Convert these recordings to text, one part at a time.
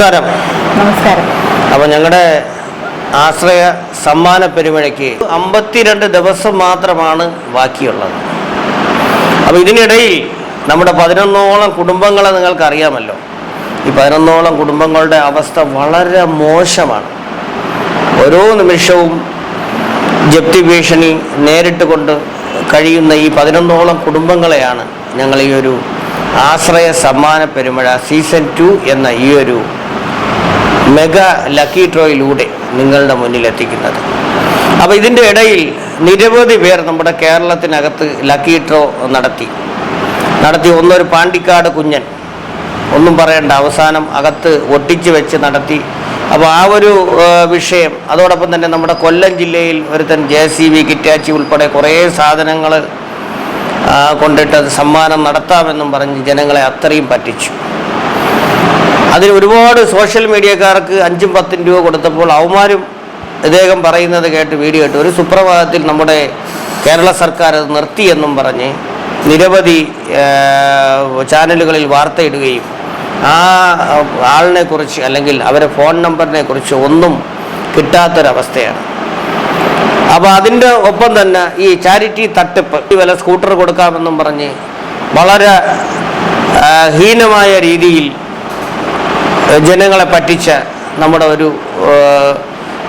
നമസ്കാരം. നമസ്കാരം. അപ്പോൾ ഞങ്ങളുടെ ആശ്രയ സമ്മാന പെരുമഴയ്ക്ക് അമ്പത്തിരണ്ട് ദിവസം മാത്രമാണ് ബാക്കിയുള്ളത്. അപ്പോൾ ഇതിനിടയിൽ നമ്മുടെ പതിനൊന്നോളം കുടുംബങ്ങളെ നിങ്ങൾക്ക് അറിയാമല്ലോ ഈ പതിനൊന്നോളം കുടുംബങ്ങളുടെ അവസ്ഥ വളരെ മോശമാണ്. ഓരോ നിമിഷവും ജപ്തി ഭീഷണി നേരിട്ട് കൊണ്ട് കഴിയുന്ന ഈ പതിനൊന്നോളം കുടുംബങ്ങളെയാണ് ഞങ്ങൾ ഈ ഒരു ആശ്രയ സമ്മാന പെരുമഴ സീസൺ ടു എന്ന ഈ ഒരു മെഗാ ലക്കി ഡ്രോയിലൂടെ നിങ്ങളുടെ മുന്നിലെത്തിക്കുന്നത് അപ്പോൾ ഇതിന്റെ ഇടയിൽ നിരവധി പേർ നമ്മുടെ കേരളത്തിനകത്ത് ലക്കി ഡ്രോ നടത്തി. നടത്തി ഒന്നൊരു പാണ്ടിക്കാട് കുഞ്ഞൻ ഒന്നും പറയേണ്ട അവസാനം അകത്ത് ഒട്ടിച്ച് വെച്ച് നടത്തി. അപ്പോൾ ആ ഒരു വിഷയം അതോടൊപ്പം തന്നെ നമ്മുടെ കൊല്ലം ജില്ലയിൽ ഒരുത്തൻ ജെ സി ബി കിറ്റാച്ചി ഉൾപ്പെടെ കുറേ സാധനങ്ങൾ കൊണ്ടിട്ട് സമ്മാനം നടത്താമെന്നും പറഞ്ഞ് ജനങ്ങളെ അത്രയും പറ്റിച്ചു. അതിന് ഒരുപാട് സോഷ്യൽ മീഡിയക്കാർക്ക് അഞ്ചും പത്തും രൂപ കൊടുത്തപ്പോൾ അവന്മാരും ഇദ്ദേഹം പറയുന്നത് കേട്ട് വീഡിയോ ഇട്ട്. ഒരു സുപ്രഭാതത്തിൽ നമ്മുടെ കേരള സർക്കാർ അത് നിർത്തിയെന്നും പറഞ്ഞ് നിരവധി ചാനലുകളിൽ വാർത്തയിടുകയും ആ ആളിനെ കുറിച്ച് അല്ലെങ്കിൽ അവരെ ഫോൺ നമ്പറിനെ കുറിച്ച് ഒന്നും കിട്ടാത്തൊരവസ്ഥയാണ്. അപ്പോൾ അതിന്റെ ഒപ്പം തന്നെ ഈ ചാരിറ്റി തട്ടിപ്പ് വില സ്കൂട്ടർ കൊടുക്കാമെന്നും പറഞ്ഞ് വളരെ ഹീനമായ രീതിയിൽ ജനങ്ങളെ പറ്റിച്ച നമ്മുടെ ഒരു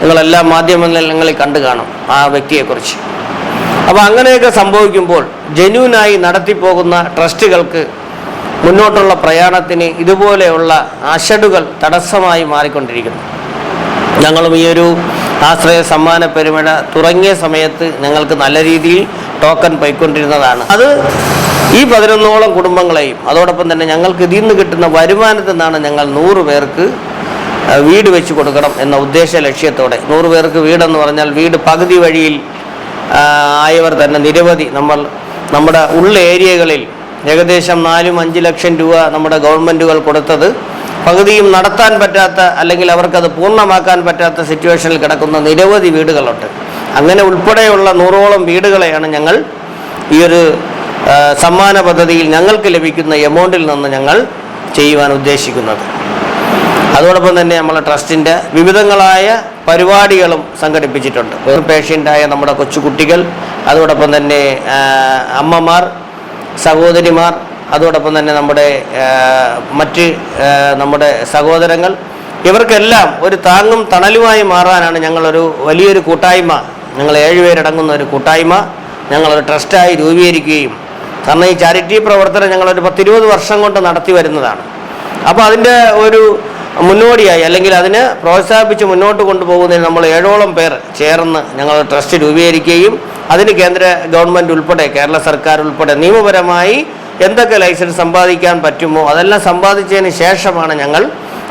നിങ്ങളെല്ലാ മാധ്യമങ്ങളിൽ കണ്ടു കാണും ആ വ്യക്തിയെക്കുറിച്ച്. അപ്പോൾ അങ്ങനെയൊക്കെ സംഭവിക്കുമ്പോൾ ജെന്യൂനായി നടത്തിപ്പോകുന്ന ട്രസ്റ്റുകൾക്ക് മുന്നോട്ടുള്ള പ്രയാണത്തിന് ഇതുപോലെയുള്ള അഷഡുകൾ തടസ്സമായി മാറിക്കൊണ്ടിരിക്കുന്നു. ഞങ്ങളും ഈ ഒരു ആശ്രയ സമ്മാന പെരുമഴ തുടങ്ങിയ സമയത്ത് ഞങ്ങൾക്ക് നല്ല രീതിയിൽ ടോക്കൺ പോയിക്കൊണ്ടിരുന്നതാണ്. അത് ഈ പതിനൊന്നോളം കുടുംബങ്ങളെയും അതോടൊപ്പം തന്നെ ഞങ്ങൾക്ക് ഇതിൽ നിന്ന് കിട്ടുന്ന വരുമാനത്തിൽ നിന്നാണ് ഞങ്ങൾ നൂറ് പേർക്ക് വീട് വെച്ച് കൊടുക്കണം എന്ന ഉദ്ദേശ ലക്ഷ്യത്തോടെ. നൂറ് പേർക്ക് വീടെന്ന് പറഞ്ഞാൽ വീട് പകുതി വഴിയിൽ ആയവർ തന്നെ നിരവധി. നമ്മൾ നമ്മുടെ ഉള്ള ഏരിയകളിൽ ഏകദേശം നാലും അഞ്ച് ലക്ഷം രൂപ നമ്മുടെ ഗവൺമെന്റുകൾ കൊടുത്തത്. പകുതിയും നടത്താൻ പറ്റാത്ത അല്ലെങ്കിൽ അവർക്കത് പൂർണമാക്കാൻ പറ്റാത്ത സിറ്റുവേഷനിൽ കിടക്കുന്ന നിരവധി വീടുകളുണ്ട്. അങ്ങനെ ഉൾപ്പെടെയുള്ള നൂറോളം വീടുകളെയാണ് ഞങ്ങൾ ഈ ഒരു സമ്മാന പദ്ധതിയിൽ ഞങ്ങൾക്ക് ലഭിക്കുന്ന എമൗണ്ടിൽ നിന്ന് ഞങ്ങൾ ചെയ്യുവാൻ ഉദ്ദേശിക്കുന്നത്. അതോടൊപ്പം തന്നെ നമ്മളെ ട്രസ്റ്റിന്റെ വിവിധങ്ങളായ പരിപാടികളും സംഘടിപ്പിച്ചിട്ടുണ്ട്. പേഷ്യന്റായ നമ്മുടെ കൊച്ചുകുട്ടികൾ അതോടൊപ്പം തന്നെ അമ്മമാർ സഹോദരിമാർ അതോടൊപ്പം തന്നെ നമ്മുടെ മറ്റ് നമ്മുടെ സഹോദരങ്ങൾ. ഇവർക്കെല്ലാം ഒരു താങ്ങും തണലുമായി മാറാനാണ് ഞങ്ങളൊരു വലിയൊരു കൂട്ടായ്മ. ഞങ്ങൾ ഏഴുപേരടങ്ങുന്ന ഒരു കൂട്ടായ്മ ഞങ്ങളൊരു ട്രസ്റ്റായി രൂപീകരിക്കുകയും കാരണം ഈ ചാരിറ്റി പ്രവർത്തനം ഞങ്ങളൊരു പത്തിരുപത് വർഷം കൊണ്ട് നടത്തി വരുന്നതാണ്. അപ്പോൾ അതിന്റെ ഒരു മുന്നോടിയായി അല്ലെങ്കിൽ അതിന് പ്രോത്സാഹിപ്പിച്ച് മുന്നോട്ട് കൊണ്ടുപോകുന്നതിന് നമ്മൾ ഏഴോളം പേർ ചേർന്ന് ഞങ്ങൾ ട്രസ്റ്റ് രൂപീകരിക്കുകയും അതിന് കേന്ദ്ര ഗവൺമെന്റ് ഉൾപ്പെടെ കേരള സർക്കാർ ഉൾപ്പെടെ നിയമപരമായി എന്തൊക്കെ ലൈസൻസ് സമ്പാദിക്കാൻ പറ്റുമോ അതെല്ലാം സമ്പാദിച്ചതിന് ശേഷമാണ് ഞങ്ങൾ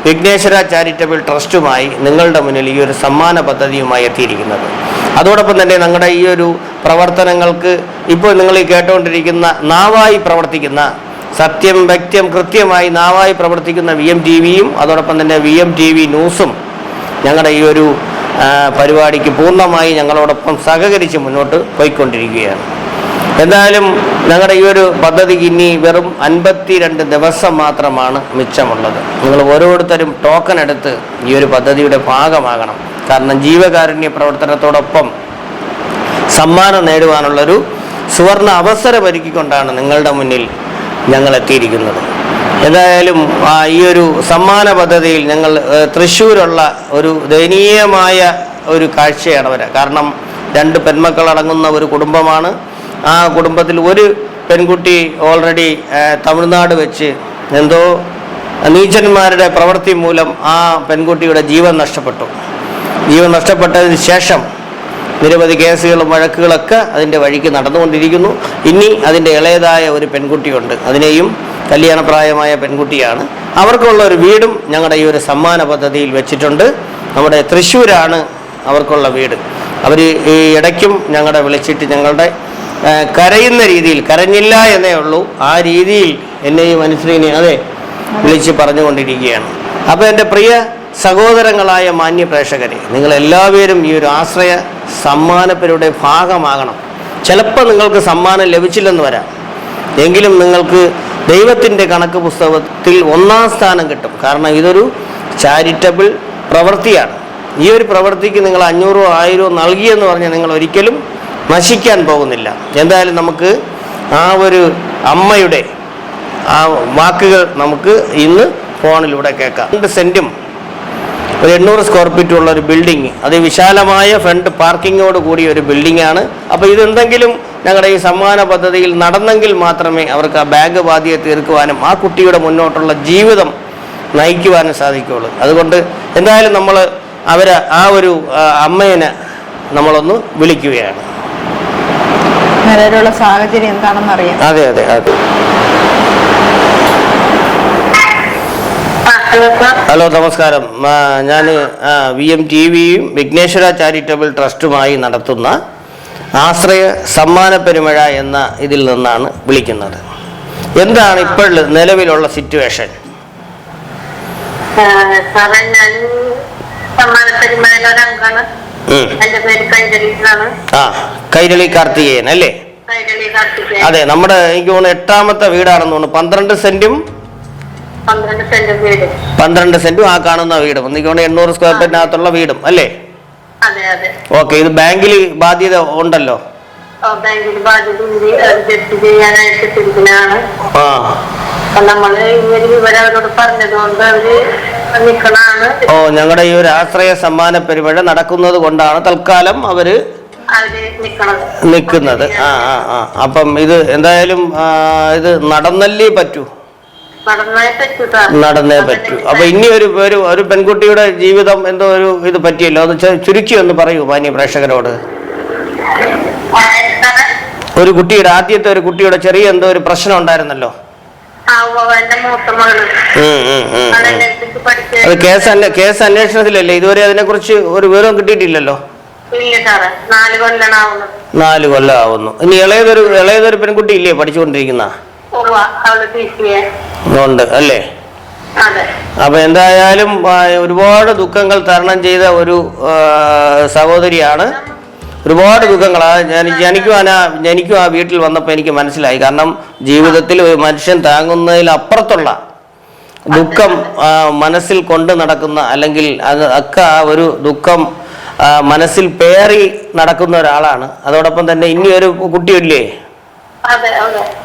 വിഘ്നേശ്വര ചാരിറ്റബിൾ ട്രസ്റ്റുമായി നിങ്ങളുടെ മുന്നിൽ ഈ ഒരു സമ്മാന പദ്ധതിയുമായി എത്തിയിരിക്കുന്നത്. അതോടൊപ്പം തന്നെ ഞങ്ങളുടെ ഈ ഒരു പ്രവർത്തനങ്ങൾക്ക് ഇപ്പോൾ നിങ്ങൾ ഈ കേട്ടുകൊണ്ടിരിക്കുന്ന നാവായി പ്രവർത്തിക്കുന്ന സത്യം വ്യക്തം കൃത്യമായി നാവായി പ്രവർത്തിക്കുന്ന വി എം ടി വിയും അതോടൊപ്പം തന്നെ വി എം ടി വി ന്യൂസും ഞങ്ങളുടെ ഈ ഒരു പരിപാടിക്ക് പൂർണമായി ഞങ്ങളോടൊപ്പം സഹകരിച്ച് മുന്നോട്ട് പോയിക്കൊണ്ടിരിക്കുകയാണ്. എന്തായാലും ഞങ്ങളുടെ ഈ ഒരു പദ്ധതിക്ക് ഇനി വെറും അൻപത്തിരണ്ട് ദിവസം മാത്രമാണ് മിച്ചമുള്ളത്. നിങ്ങൾ ഓരോരുത്തരും ടോക്കൺ എടുത്ത് ഈ ഒരു പദ്ധതിയുടെ ഭാഗമാകണം. കാരണം ജീവകാരുണ്യ പ്രവർത്തനത്തോടൊപ്പം സമ്മാനം നേടുവാനുള്ളൊരു സുവർണ അവസരം ഒരുക്കിക്കൊണ്ടാണ് നിങ്ങളുടെ മുന്നിൽ ഞങ്ങൾ എത്തിയിരിക്കുന്നത്. എന്തായാലും ഈ ഒരു സമ്മാന പദ്ധതിയിൽ ഞങ്ങൾ തൃശ്ശൂരുള്ള ഒരു ദയനീയമായ ഒരു കാഴ്ചയാണ് വരെ. കാരണം രണ്ട് പെൺമക്കളടങ്ങുന്ന ഒരു കുടുംബമാണ് ആ കുടുംബത്തിൽ ഒരു പെൺകുട്ടി ഓൾറെഡി തമിഴ്നാട് വെച്ച് എന്തോ നീചന്മാരുടെ പ്രവൃത്തി മൂലം ആ പെൺകുട്ടിയുടെ ജീവൻ നഷ്ടപ്പെട്ടു. ജീവൻ നഷ്ടപ്പെട്ടതിന് ശേഷം നിരവധി കേസുകളും വഴക്കുകളൊക്കെ അതിന്റെ വഴിക്ക് നടന്നുകൊണ്ടിരിക്കുന്നു. ഇനി അതിന്റെ ഇളയതായ ഒരു പെൺകുട്ടിയുണ്ട്. അതിനെയും കല്യാണപ്രായമായ പെൺകുട്ടിയാണ്. അവർക്കുള്ള ഒരു വീടും ഞങ്ങളുടെ ഈ ഒരു സമ്മാന പദ്ധതിയിൽ വെച്ചിട്ടുണ്ട്. നമ്മുടെ തൃശ്ശൂരാണ് അവർക്കുള്ള വീട്. അവർ ഈ ഇടയ്ക്കും ഞങ്ങളുടെ വിളിച്ചിട്ട് ഞങ്ങളുടെ കരയുന്ന രീതിയിൽ കരഞ്ഞില്ല എന്നേ ഉള്ളൂ. ആ രീതിയിൽ എന്നെയും അനുശ്രീനെ അതെ വിളിച്ച് പറഞ്ഞുകൊണ്ടിരിക്കുകയാണ്. അപ്പോൾ എന്റെ പ്രിയ സഹോദരങ്ങളായ മാന്യ പ്രേക്ഷകരെ നിങ്ങൾ എല്ലാവരും ഈ ഒരു ആശ്രയ സമ്മാനപ്പരുടെ ഭാഗമാകണം. ചിലപ്പോൾ നിങ്ങൾക്ക് സമ്മാനം ലഭിച്ചില്ലെന്ന് വരാം. എങ്കിലും നിങ്ങൾക്ക് ദൈവത്തിന്റെ കണക്ക് പുസ്തകത്തിൽ ഒന്നാം സ്ഥാനം കിട്ടും. കാരണം ഇതൊരു ചാരിറ്റബിൾ പ്രവൃത്തിയാണ്. ഈ ഒരു പ്രവൃത്തിക്ക് നിങ്ങൾ അഞ്ഞൂറോ ആയിരോ നൽകിയെന്ന് പറഞ്ഞാൽ നിങ്ങൾ ഒരിക്കലും നശിക്കാൻ പോകുന്നില്ല. എന്തായാലും നമുക്ക് ആ ഒരു അമ്മയുടെ ആ വാക്കുകൾ നമുക്ക് ഇന്ന് ഫോണിലൂടെ കേൾക്കാം. രണ്ട് സെന്റും ഒരു എണ്ണൂറ് സ്ക്വയർ ഫീറ്റ് ഉള്ള ഒരു ബിൽഡിംഗ് അത് വിശാലമായ ഫ്രണ്ട് പാർക്കിങ്ങോട് കൂടിയ ഒരു ബിൽഡിംഗ് ആണ്. അപ്പോൾ ഇതെന്തെങ്കിലും ഞങ്ങളുടെ ഈ സമ്മാന പദ്ധതിയിൽ നടന്നെങ്കിൽ മാത്രമേ അവർക്ക് ആ ബാഗ് ബാധ്യത തീർക്കുവാനും ആ കുട്ടിയുടെ മുന്നോട്ടുള്ള ജീവിതം നയിക്കുവാനും സാധിക്കുകയുള്ളൂ. അതുകൊണ്ട് എന്തായാലും നമ്മൾ അവരെ ആ ഒരു അമ്മേനെ നമ്മളൊന്ന് വിളിക്കുകയാണ്. നിലവിലുള്ള സാഹചര്യം എന്താണെന്ന് അറിയാം അതെ അതെ അതെ. ഹലോ നമസ്കാരം. ഞാൻ വി എം ടി വിയും വിഘ്നേശ്വര ചാരിറ്റബിൾ ട്രസ്റ്റുമായി നടത്തുന്ന ആശ്രയ സമ്മാന പെരുമഴ എന്ന ഇതിൽ നിന്നാണ് വിളിക്കുന്നത്. എന്താണ് ഇപ്പോൾ നിലവിലുള്ള സിറ്റുവേഷൻ? സമ്മാന പെരുമഴ അംഗമാണ്. ആ കൈരളി കാർത്തികേയൻ അല്ലേ? അതെ നമ്മുടെ എനിക്ക് തോന്നുന്നു എട്ടാമത്തെ വീടാണെന്ന് തോന്നുന്നു. പന്ത്രണ്ട് സെന്റും പന്ത്രണ്ട് സെന്റ് ആ കാണുന്ന വീടും. എനിക്ക് തോന്നുന്നു എണ്ണൂറ് സ്ക്വയർ ഫീറ്റിനകത്തുള്ള വീടും അല്ലേ? ഓക്കെ ഇത് ബാങ്കിൽ ബാധ്യത ഉണ്ടല്ലോ? ആ നമ്മൾ ഒരു പറഞ്ഞതുകൊണ്ട് അവർ ഓ ഞങ്ങളുടെ ഈ ഒരു ആശ്രയ സമ്മാന പരിപാടി നടക്കുന്നത് കൊണ്ടാണ് തൽക്കാലം അവർ നിക്കുന്നത്. നിൽക്കുന്നത് ആ ആ ആ. അപ്പം ഇത് എന്തായാലും ഇത് നടന്നല്ലേ പറ്റൂ? നടന്നേ പറ്റൂ അപ്പൊ ഇനി ഒരു ഒരു ഒരു പെൺകുട്ടിയുടെ ജീവിതം എന്തോ ഒരു ഇത് പറ്റിയല്ലോ? അത് ചുരുക്കി ഒന്ന് പറയൂ മാന്യ പ്രേക്ഷകരോട്. ഒരു കുട്ടിയുടെ ആദ്യത്തെ ഒരു കുട്ടിയുടെ ചെറിയ എന്തോ ഒരു പ്രശ്നം ഉണ്ടായിരുന്നല്ലോ? അത് കേസ് കേസ് അന്വേഷണത്തിലല്ലേ? ഇതുവരെ അതിനെക്കുറിച്ച് ഒരു വിവരം കിട്ടിയിട്ടില്ലല്ലോ? നാല് കൊല്ലം ആവുന്നു. ഇനി ഇളയതൊരു ഇളയതൊരു പെൺകുട്ടി ഇല്ലേ പഠിച്ചുകൊണ്ടിരിക്കുന്ന ഉണ്ട് അല്ലേ? അപ്പൊ എന്തായാലും ഒരുപാട് ദുഃഖങ്ങൾ തരണം ചെയ്ത ഒരു സഹോദരിയാണ്. ഒരുപാട് ദുഃഖങ്ങൾ ആ ഞാൻ എനിക്കും ആ എനിക്കും ആ വീട്ടിൽ വന്നപ്പോൾ എനിക്ക് മനസ്സിലായി. കാരണം ജീവിതത്തിൽ ഒരു മനുഷ്യൻ താങ്ങുന്നതിലപ്പുറത്തുള്ള ദുഃഖം മനസ്സിൽ കൊണ്ട് നടക്കുന്ന അല്ലെങ്കിൽ അത് ഒക്കെ ആ ഒരു ദുഃഖം മനസ്സിൽ പേറി നടക്കുന്ന ഒരാളാണ്. അതോടൊപ്പം തന്നെ ഇനി ഒരു കുട്ടിയില്ലേ?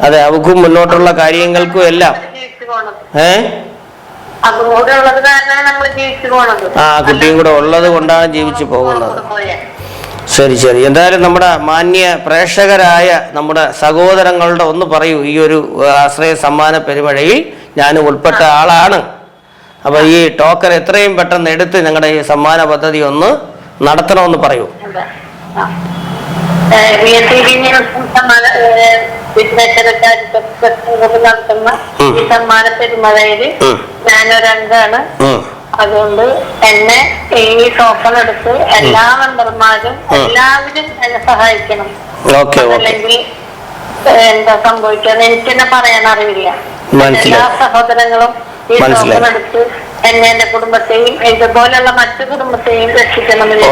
അതെ അവക്കും മുന്നോട്ടുള്ള കാര്യങ്ങൾക്കും എല്ലാം. ഏ? ആ കുട്ടിയും കൂടെ ഉള്ളത് കൊണ്ടാണ് ജീവിച്ചു പോകുന്നത്. ശരി ശരി. എന്തായാലും നമ്മുടെ മാന്യ പ്രേക്ഷകരായ നമ്മുടെ സഹോദരങ്ങളുടെ ഒന്ന് പറയൂ. ഈ ഒരു ആശ്രയ സമ്മാന പെരുമഴയിൽ ഞാൻ ഉൾപ്പെട്ട ആളാണ്. അപ്പൊ ഈ ടോക്കൺ എത്രയും പെട്ടെന്ന് എടുത്ത് ഞങ്ങളുടെ ഈ സമ്മാന പദ്ധതി ഒന്ന് നടത്തണമെന്ന് പറയൂ. സമ്മാന പെരുമഴയിൽ ഞാനൊരംഗാണ്. അതുകൊണ്ട് എന്നെ ഈ ടോക്കൺ എടുത്ത് എല്ലാ മെമ്പർമാരും എല്ലാവരും എന്നെ സഹായിക്കണം. അല്ലെങ്കിൽ എന്താ സംഭവിക്കാന്ന് എനിക്ക് തന്നെ പറയാൻ അറിയില്ല. എല്ലാ സഹോദരങ്ങളും ഈ. ടോക്കൺ എടുത്ത് എന്നെ എന്റെ കുടുംബത്തെയും ഇതുപോലെയുള്ള മറ്റു കുടുംബത്തെയും രക്ഷിക്കണമെന്ന്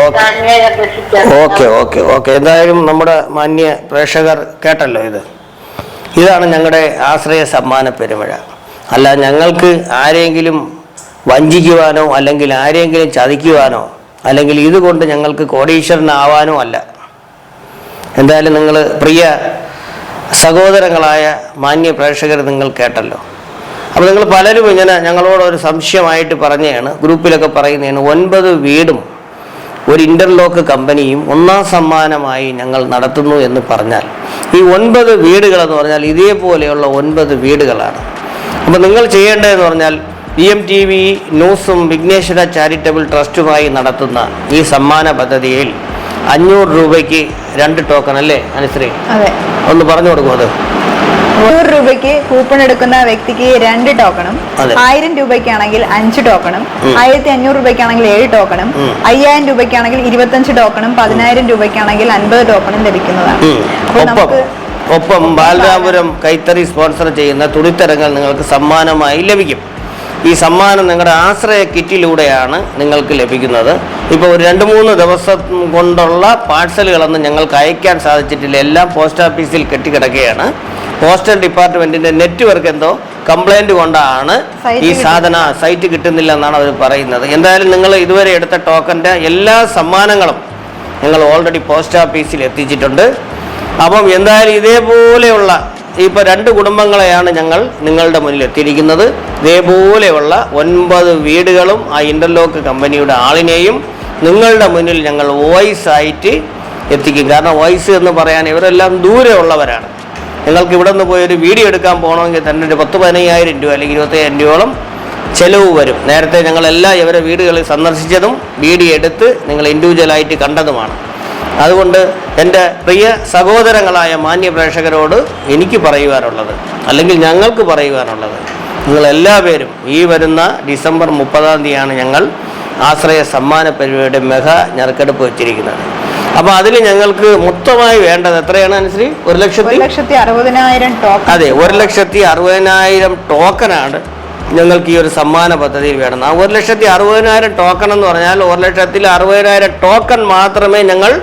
ഓക്കെ. ഓക്കെ ഓക്കെ എന്തായാലും നമ്മുടെ മാന്യ പ്രേക്ഷകർ കേട്ടല്ലോ ഇത്. ഇതാണ് ഞങ്ങളുടെ ആശ്രയ സമ്മാന പെരുമഴ. അല്ല ഞങ്ങൾക്ക് ആരെങ്കിലും വഞ്ചിക്കുവാനോ അല്ലെങ്കിൽ ആരെങ്കിലും ചതിക്കുവാനോ അല്ലെങ്കിൽ ഇതുകൊണ്ട് ഞങ്ങൾക്ക് കോടീശ്വരനാവാനോ അല്ല. എന്തായാലും നിങ്ങൾ പ്രിയ സഹോദരങ്ങളായ മാന്യ പ്രേക്ഷകർ നിങ്ങൾ കേട്ടല്ലോ. അപ്പോൾ നിങ്ങൾ പലരും ഇങ്ങനെ ഞങ്ങളോട് ഒരു സംശയമായിട്ട് പറഞ്ഞതാണ്. ഗ്രൂപ്പിലൊക്കെ പറയുന്നതാണ് ഒൻപത് വീടും ഒരു ഇന്റർലോക്ക് കമ്പനിയും ഒന്നാം സമ്മാനമായി ഞങ്ങൾ നടത്തുന്നു എന്ന് പറഞ്ഞാൽ. ഈ ഒൻപത് വീടുകളെന്ന് പറഞ്ഞാൽ ഇതേപോലെയുള്ള ഒൻപത് വീടുകളാണ്. അപ്പോൾ നിങ്ങൾ ചെയ്യേണ്ടതെന്ന് പറഞ്ഞാൽ ബി എം ടി വി ന്യൂസും വിഘ്നേശ്വര ചാരിറ്റബിൾ ട്രസ്റ്റുമായി നടത്തുന്ന ഈ സമ്മാന പദ്ധതിയിൽ അഞ്ഞൂറ് രൂപയ്ക്ക് രണ്ട് ടോക്കൺ അല്ലേ അനുശ്രീ? അതെ. ഒന്ന് പറഞ്ഞു കൊടുക്കും അത്? നൂറ് രൂപയ്ക്ക് കൂപ്പൺ എടുക്കുന്ന വ്യക്തിക്ക് രണ്ട് ടോക്കണും. ആയിരം രൂപയ്ക്കാണെങ്കിൽ അഞ്ച് ടോക്കണും. ആയിരത്തി അഞ്ഞൂറ് രൂപയ്ക്കാണെങ്കിൽ ഏഴ് ടോക്കണും. അയ്യായിരം രൂപയ്ക്കാണെങ്കിൽ ഇരുപത്തഞ്ച് ടോക്കണും പതിനായിരം രൂപയ്ക്കാണെങ്കിൽ അൻപത് ടോക്കണും ലഭിക്കുന്നതാണ്. അപ്പോൾ ഒപ്പം നമുക്ക് ഒപ്പം ബാലരാപുരം കൈത്തറി സ്പോൺസർ ചെയ്യുന്ന തുണിത്തരങ്ങൾ നിങ്ങൾക്ക് സമ്മാനമായി ലഭിക്കും. ഈ സമ്മാനം നിങ്ങളുടെ ആശ്രയ കിറ്റിലൂടെയാണ് നിങ്ങൾക്ക് ലഭിക്കുന്നത്. ഇപ്പോൾ ഒരു രണ്ട് മൂന്ന് ദിവസം കൊണ്ടുള്ള പാഴ്സലുകളൊന്നും ഞങ്ങൾക്ക് അയക്കാൻ സാധിച്ചിട്ടില്ല. എല്ലാം പോസ്റ്റ് ഓഫീസിൽ കെട്ടിക്കിടക്കുകയാണ്. പോസ്റ്റൽ ഡിപ്പാർട്ട്മെന്റിന്റെ നെറ്റ്വർക്ക് എന്തോ കംപ്ലൈന്റ് കൊണ്ടാണ് ഈ സാധന സൈറ്റ് കിട്ടുന്നില്ല എന്നാണ് അവർ പറയുന്നത്. എന്തായാലും നിങ്ങൾ ഇതുവരെ എടുത്ത ടോക്കന്റെ എല്ലാ സമ്മാനങ്ങളും നിങ്ങൾ ഓൾറെഡി പോസ്റ്റ് ഓഫീസിൽ എത്തിച്ചിട്ടുണ്ട്. അപ്പം എന്തായാലും ഇതേപോലെയുള്ള ഇപ്പോൾ രണ്ട് കുടുംബങ്ങളെയാണ് ഞങ്ങൾ നിങ്ങളുടെ മുന്നിൽ എത്തിയിരിക്കുന്നത്. ഇതേപോലെയുള്ള ഒൻപത് വീടുകളും ആ ഇന്റർലോക്ക് കമ്പനിയുടെ ആളിനെയും നിങ്ങളുടെ മുന്നിൽ ഞങ്ങൾ വോയിസ് ആയിട്ട് എത്തിക്കും. കാരണം വോയിസ് എന്ന് പറയാൻ ഇവരെല്ലാം ദൂരെ ഉള്ളവരാണ്. നിങ്ങൾക്ക് ഇവിടെ നിന്ന് പോയി ഒരു വീഡിയോ എടുക്കാൻ പോകണമെങ്കിൽ തന്നെ ഒരു പത്ത് പതിനയ്യായിരം രൂപ അല്ലെങ്കിൽ ഇരുപത്തയ്യായിരം രൂപയോളം ചെലവ് വരും. നേരത്തെ ഞങ്ങളെല്ലാം ഇവരെ വീടുകളിൽ സന്ദർശിച്ചതും വീഡിയോ എടുത്ത് നിങ്ങൾ ഇൻഡിവിജ്വലായിട്ട് കണ്ടതുമാണ്. അതുകൊണ്ട് എന്റെ പ്രിയ സഹോദരങ്ങളായ മാന്യ പ്രേക്ഷകരോട് എനിക്ക് പറയുവാനുള്ളത് അല്ലെങ്കിൽ ഞങ്ങൾക്ക് പറയുവാനുള്ളത് നിങ്ങളെല്ലാ പേരും ഈ വരുന്ന ഡിസംബർ മുപ്പതാം തീയതിയാണ് ഞങ്ങൾ ആശ്രയ സമ്മാന പരിപാടിയുടെ മെഗാ ഞെറുക്കെടുപ്പ് വെച്ചിരിക്കുന്നത്. അപ്പോൾ അതിൽ ഞങ്ങൾക്ക് മൊത്തമായി വേണ്ടത് എത്രയാണ് അനുശ്രീ? ഒരു ഒരു ലക്ഷത്തി ലക്ഷത്തി അറുപതിനായിരം ടോക്കൺ അതെ ഒരു ലക്ഷത്തി അറുപതിനായിരം ടോക്കനാണ് ഞങ്ങൾക്ക് ഈ ഒരു സമ്മാന പദ്ധതിയിൽ വേണം ആ ഒരു ലക്ഷത്തി അറുപതിനായിരം ടോക്കൺ എന്ന് പറഞ്ഞാൽ ഒരു ലക്ഷത്തിൽ അറുപതിനായിരം ടോക്കൺ മാത്രമേ ഞങ്ങൾ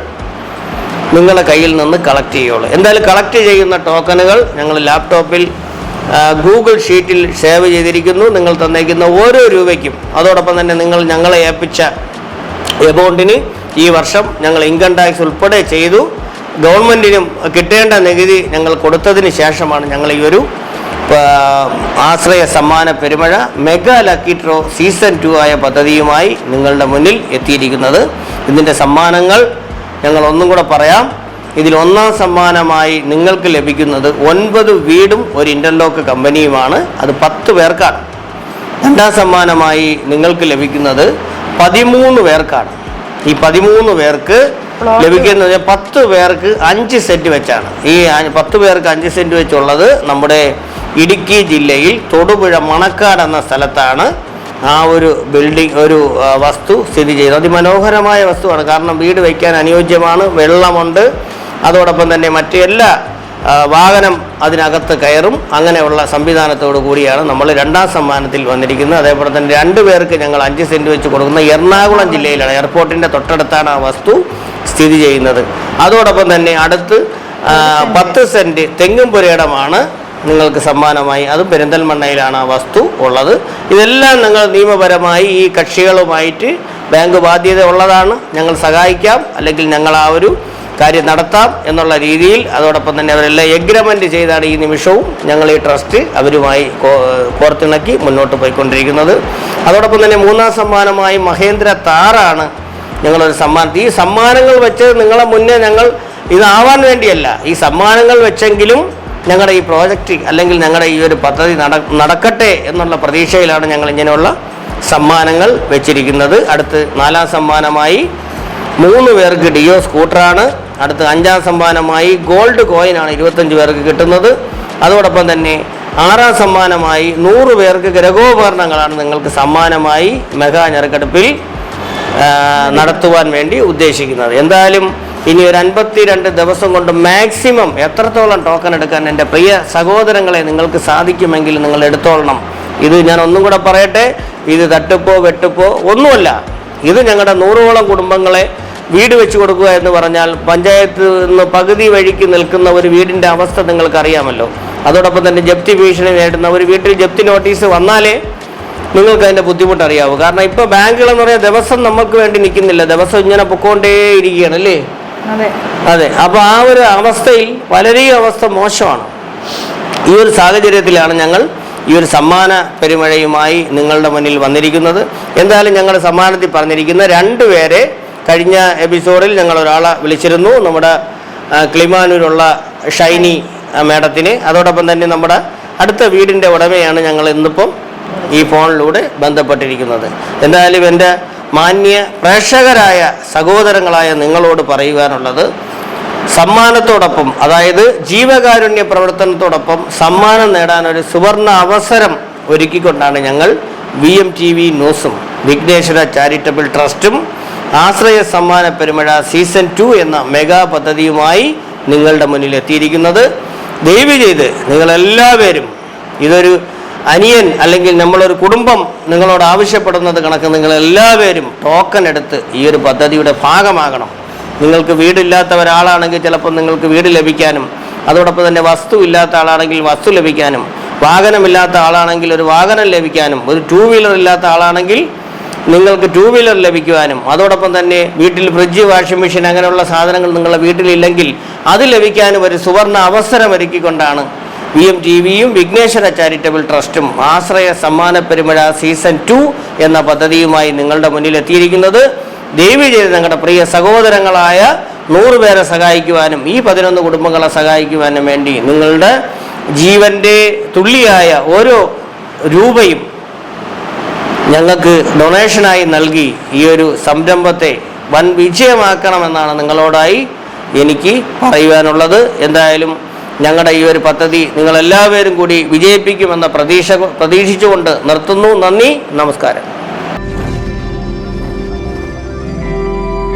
നിങ്ങളുടെ കയ്യിൽ നിന്ന് കളക്ട് ചെയ്യുള്ളൂ എന്തായാലും കളക്ട് ചെയ്യുന്ന ടോക്കണുകൾ ഞങ്ങൾ ലാപ്ടോപ്പിൽ ഗൂഗിൾ ഷീറ്റിൽ സേവ് ചെയ്തിരിക്കുന്നു. നിങ്ങൾ തന്നേക്കുന്ന ഓരോ രൂപയ്ക്കും. അതോടൊപ്പം തന്നെ നിങ്ങൾ ഞങ്ങളെ ഏൽപ്പിച്ച എമൗണ്ടിന് ഈ വർഷം ഞങ്ങൾ ഇൻകം ടാക്സ് ഉൾപ്പെടെ ചെയ്തു. ഗവൺമെന്റിനും കിട്ടേണ്ട നികുതി ഞങ്ങൾ കൊടുത്തതിന് ശേഷമാണ് ഞങ്ങൾ ഈ ഒരു ആശ്രയ സമ്മാന പെരുമഴ mega lucky draw season two ആയ പദ്ധതിയുമായി നിങ്ങളുടെ മുന്നിൽ എത്തിയിരിക്കുന്നത്. ഇതിന്റെ സമ്മാനങ്ങൾ ഞങ്ങൾ ഒന്നും കൂടെ പറയാം. ഇതിൽ ഒന്നാം സമ്മാനമായി നിങ്ങൾക്ക് ലഭിക്കുന്നത് ഒൻപത് വീടും ഒരു ഇന്റർലോക്ക് കമ്പനിയുമാണ് അത് പത്ത് പേർക്കാണ്. രണ്ടാം സമ്മാനമായി നിങ്ങൾക്ക് ലഭിക്കുന്നത് പതിമൂന്ന് പേർക്കാണ്. ഈ പതിമൂന്ന് പേർക്ക്. ലഭിക്കുന്നത് പത്ത് പേർക്ക് അഞ്ച് സെന്റ് വെച്ചാണ്. ഈ പത്ത് പേർക്ക് അഞ്ച് സെന്റ് വെച്ചുള്ളത് നമ്മുടെ ഇടുക്കി ജില്ലയിൽ തൊടുപുഴ മണക്കാട് എന്ന സ്ഥലത്താണ്. ആ ഒരു ബിൽഡിംഗ് ഒരു വസ്തു സ്ഥിതി ചെയ്യുന്നത് അതിമനോഹരമായ വസ്തുവാണ്. കാരണം വീട് വയ്ക്കാൻ അനുയോജ്യമാണ്. വെള്ളമുണ്ട്. അതോടൊപ്പം തന്നെ മറ്റു എല്ലാ വാഹനം അതിനകത്ത് കയറും. അങ്ങനെയുള്ള സംവിധാനത്തോടു കൂടിയാണ് നമ്മൾ രണ്ടാം സമ്മാനത്തിൽ വന്നിരിക്കുന്നത്. അതേപോലെ തന്നെ രണ്ട് പേർക്ക് ഞങ്ങൾ അഞ്ച് സെന്റ് വെച്ച് കൊടുക്കുന്ന എറണാകുളം ജില്ലയിലാണ്. എയർപോർട്ടിന്റെ തൊട്ടടുത്താണ് ആ വസ്തു സ്ഥിതി ചെയ്യുന്നത്. അതോടൊപ്പം തന്നെ അടുത്ത് പത്ത് സെന്റ് തെങ്ങുംപുരയിടമാണ് നിങ്ങൾക്ക് സമ്മാനമായി അതും പെരിന്തൽമണ്ണയിലാണ് ആ വസ്തു ഉള്ളത്. ഇതെല്ലാം നിങ്ങൾ നിയമപരമായി ഈ കക്ഷികളുമായിട്ട് ബാങ്ക് ബാധ്യത ഉള്ളതാണ്. ഞങ്ങൾ സഹായിക്കാം. അല്ലെങ്കിൽ ഞങ്ങൾ ആ ഒരു കാര്യം നടത്താം എന്നുള്ള രീതിയിൽ അതോടൊപ്പം തന്നെ അവരെല്ലാം എഗ്രിമെന്റ് ചെയ്താണ് ഈ നിമിഷവും ഞങ്ങൾ ഈ ട്രസ്റ്റ് അവരുമായി കോർത്തിണക്കി മുന്നോട്ട് പോയിക്കൊണ്ടിരിക്കുന്നത്. അതോടൊപ്പം തന്നെ മൂന്നാം സമ്മാനമായി മഹേന്ദ്ര താറാണ് ഞങ്ങളൊരു സമ്മാനം. ഈ സമ്മാനങ്ങൾ വെച്ച് നിങ്ങളെ മുന്നേ ഞങ്ങൾ ഇതാവാൻ വേണ്ടിയല്ല. ഈ സമ്മാനങ്ങൾ വെച്ചെങ്കിലും ഞങ്ങളുടെ ഈ പ്രോജക്റ്റ് അല്ലെങ്കിൽ ഞങ്ങളുടെ ഈ ഒരു പദ്ധതി നടക്കട്ടെ എന്നുള്ള പ്രതീക്ഷയിലാണ് ഞങ്ങൾ ഇങ്ങനെയുള്ള സമ്മാനങ്ങൾ വെച്ചിരിക്കുന്നത്. അടുത്ത് നാലാം സമ്മാനമായി മൂന്ന് പേർക്ക് ഡിയോ സ്കൂട്ടറാണ്. അടുത്ത് അഞ്ചാം സമ്മാനമായി ഗോൾഡ് കോയിനാണ് ഇരുപത്തഞ്ച് പേർക്ക് കിട്ടുന്നത്. അതോടൊപ്പം തന്നെ ആറാം സമ്മാനമായി നൂറ് പേർക്ക് ഗ്രഹോപകരണങ്ങളാണ് നിങ്ങൾക്ക് സമ്മാനമായി മെഗാ ഞെറുക്കെടുപ്പിൽ നടത്തുവാൻ വേണ്ടി ഉദ്ദേശിക്കുന്നത്. എന്തായാലും ഇനി ഒരു അൻപത്തി രണ്ട് ദിവസം കൊണ്ട് മാക്സിമം എത്രത്തോളം ടോക്കൺ എടുക്കാൻ എന്റെ പ്രിയ സഹോദരങ്ങളെ നിങ്ങൾക്ക് സാധിക്കുമെങ്കിൽ നിങ്ങൾ എടുത്തോളണം. ഇത് ഞാൻ ഒന്നും കൂടെ പറയട്ടെ ഇത് തട്ടിപ്പോ വെട്ടിപ്പോ ഒന്നുമല്ല. ഇത് ഞങ്ങളുടെ നൂറോളം കുടുംബങ്ങളെ വീട് വെച്ച് കൊടുക്കുക എന്ന് പറഞ്ഞാൽ പഞ്ചായത്ത് നിന്ന് പകുതി വഴിക്ക് നിൽക്കുന്ന ഒരു വീടിന്റെ അവസ്ഥ നിങ്ങൾക്ക് അറിയാമല്ലോ അതോടൊപ്പം തന്നെ ജപ്തി ഭീഷണി നേടുന്ന ഒരു വീട്ടിൽ ജപ്തി നോട്ടീസ് വന്നാലേ നിങ്ങൾക്ക് അതിന്റെ ബുദ്ധിമുട്ട് അറിയാവൂ കാരണം ഇപ്പോൾ ബാങ്കുകളെന്ന് പറയാൻ ദിവസം നമുക്ക് വേണ്ടി നിൽക്കുന്നില്ല. ദിവസം ഇങ്ങനെ പൊക്കോണ്ടേ ഇരിക്കുകയാണ് അല്ലേ? അതെ. അപ്പൊ ആ ഒരു അവസ്ഥയിൽ വളരെയും അവസ്ഥ മോശമാണ്. ഈ ഒരു സാഹചര്യത്തിലാണ് ഞങ്ങൾ ഈ ഒരു സമ്മാന പെരുമഴയുമായി നിങ്ങളുടെ മുന്നിൽ വന്നിരിക്കുന്നത്. എന്തായാലും ഞങ്ങൾ സമ്മാനത്തിൽ പറഞ്ഞിരിക്കുന്ന രണ്ടുപേരെ കഴിഞ്ഞ എപ്പിസോഡിൽ ഞങ്ങൾ ഒരാളെ വിളിച്ചിരുന്നു. നമ്മുടെ ക്ലിമാനൂരുള്ള ഷൈനി മേഡത്തിന്. അതോടൊപ്പം തന്നെ നമ്മുടെ അടുത്ത വീടിന്റെ ഉടമയാണ് ഞങ്ങൾ ഇന്നിപ്പം ഈ ഫോണിലൂടെ ബന്ധപ്പെട്ടിരിക്കുന്നത്. എന്തായാലും എന്റെ മാന്യ പ്രേക്ഷകരായ സഹോദരങ്ങളായ നിങ്ങളോട് പറയുവാനുള്ളത് സമ്മാനത്തോടൊപ്പം അതായത് ജീവകാരുണ്യ പ്രവർത്തനത്തോടൊപ്പം സമ്മാനം ഒരു സുവർണ അവസരം ഒരുക്കിക്കൊണ്ടാണ് ഞങ്ങൾ വി എം ടി വി ന്യൂസും വിഘ്നേശ്വര ചാരിറ്റബിൾ ട്രസ്റ്റും ആശ്രയ സമ്മാന പെരുമഴ സീസൺ ടു എന്ന മെഗാ പദ്ധതിയുമായി നിങ്ങളുടെ മുന്നിൽ എത്തിയിരിക്കുന്നത് ദയവ് ചെയ്ത് നിങ്ങളെല്ലാവരും ഇതൊരു അനിയൻ അല്ലെങ്കിൽ നമ്മളൊരു കുടുംബം നിങ്ങളോട് ആവശ്യപ്പെടുന്നത് കണക്ക് നിങ്ങൾ എല്ലാവരും ടോക്കൺ എടുത്ത് ഈ ഒരു പദ്ധതിയുടെ ഭാഗമാകണം. നിങ്ങൾക്ക് വീടില്ലാത്ത ഒരാളാണെങ്കിൽ ചിലപ്പോൾ നിങ്ങൾക്ക് വീട് ലഭിക്കാനും അതോടൊപ്പം തന്നെ വസ്തു ഇല്ലാത്ത ആളാണെങ്കിൽ വസ്തു ലഭിക്കാനും വാഹനമില്ലാത്ത ആളാണെങ്കിൽ ഒരു വാഹനം ലഭിക്കാനും ഒരു ടൂ വീലർ ഇല്ലാത്ത ആളാണെങ്കിൽ നിങ്ങൾക്ക് ടൂ വീലർ ലഭിക്കുവാനും അതോടൊപ്പം തന്നെ വീട്ടിൽ ഫ്രിഡ്ജ് വാഷിംഗ് മെഷീൻ അങ്ങനെയുള്ള സാധനങ്ങൾ നിങ്ങളുടെ വീട്ടിലില്ലെങ്കിൽ അത് ലഭിക്കാനും ഒരു സുവർണ അവസരം ഒരുക്കിക്കൊണ്ടാണ് വി എം ടി വിയും വിഘ്നേശ്വര ചാരിറ്റബിൾ ട്രസ്റ്റും ആശ്രയ സമ്മാന പെരുമഴ സീസൺ ടു എന്ന പദ്ധതിയുമായി നിങ്ങളുടെ മുന്നിൽ എത്തിയിരിക്കുന്നത്. ദയവ് ചെയ്ത് നിങ്ങളുടെ പ്രിയ സഹോദരങ്ങളായ നൂറ് പേരെ സഹായിക്കുവാനും ഈ പതിനൊന്ന് കുടുംബങ്ങളെ സഹായിക്കുവാനും വേണ്ടി നിങ്ങളുടെ ജീവന്റെ തുള്ളിയായ ഓരോ രൂപയും ഞങ്ങൾക്ക് ഡൊണേഷനായി നൽകി ഈ ഒരു സംരംഭത്തെ വൻ വിജയമാക്കണമെന്നാണ് നിങ്ങളോടായി എനിക്ക് പറയുവാനുള്ളത്. എന്തായാലും ഞങ്ങളുടെ ഈ ഒരു പദ്ധതി നിങ്ങളെല്ലാവരും കൂടി വിജയിപ്പിക്കുമെന്ന പ്രതീക്ഷ പ്രതീക്ഷിച്ചുകൊണ്ട് നിർത്തുന്നു. നന്ദി നമസ്കാരം.